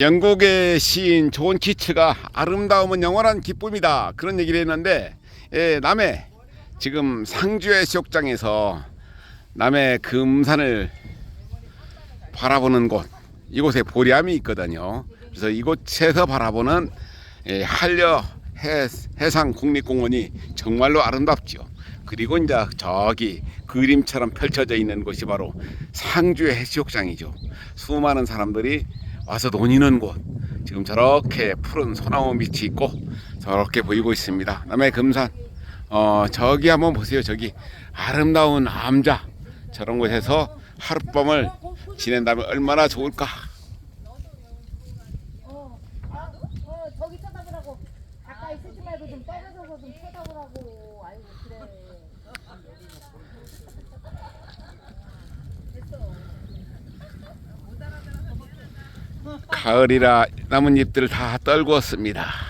영국의 시인 존 키츠가 아름다움은 영원한 기쁨이다 그런 얘기를 했는데 예, 남해 지금 상주 해수욕장에서 남해 금산을 바라보는 곳 이곳에 보리암이 있거든요. 그래서 이곳에서 바라보는 예, 한려 해, 해상 국립공원이 정말로 아름답죠. 그리고 이제 저기 그림처럼 펼쳐져 있는 곳이 바로 상주의 해수욕장이죠. 수많은 사람들이 와서 논이는 곳. 지금 저렇게 푸른 소나무 밑이 있고 저렇게 보이고 있습니다. 남해 금산. 어 저기 한번 보세요. 저기 아름다운 암자 저런 곳에서 하룻밤을 지낸다면 얼마나 좋을까. 어, 아, 어, 저기 쳐다보라고. 가까이 쓰지 말고 좀 떨어져서 좀 쳐다보라고. 아이고, 그래. 가을이라 나뭇잎들 다 떨구었습니다.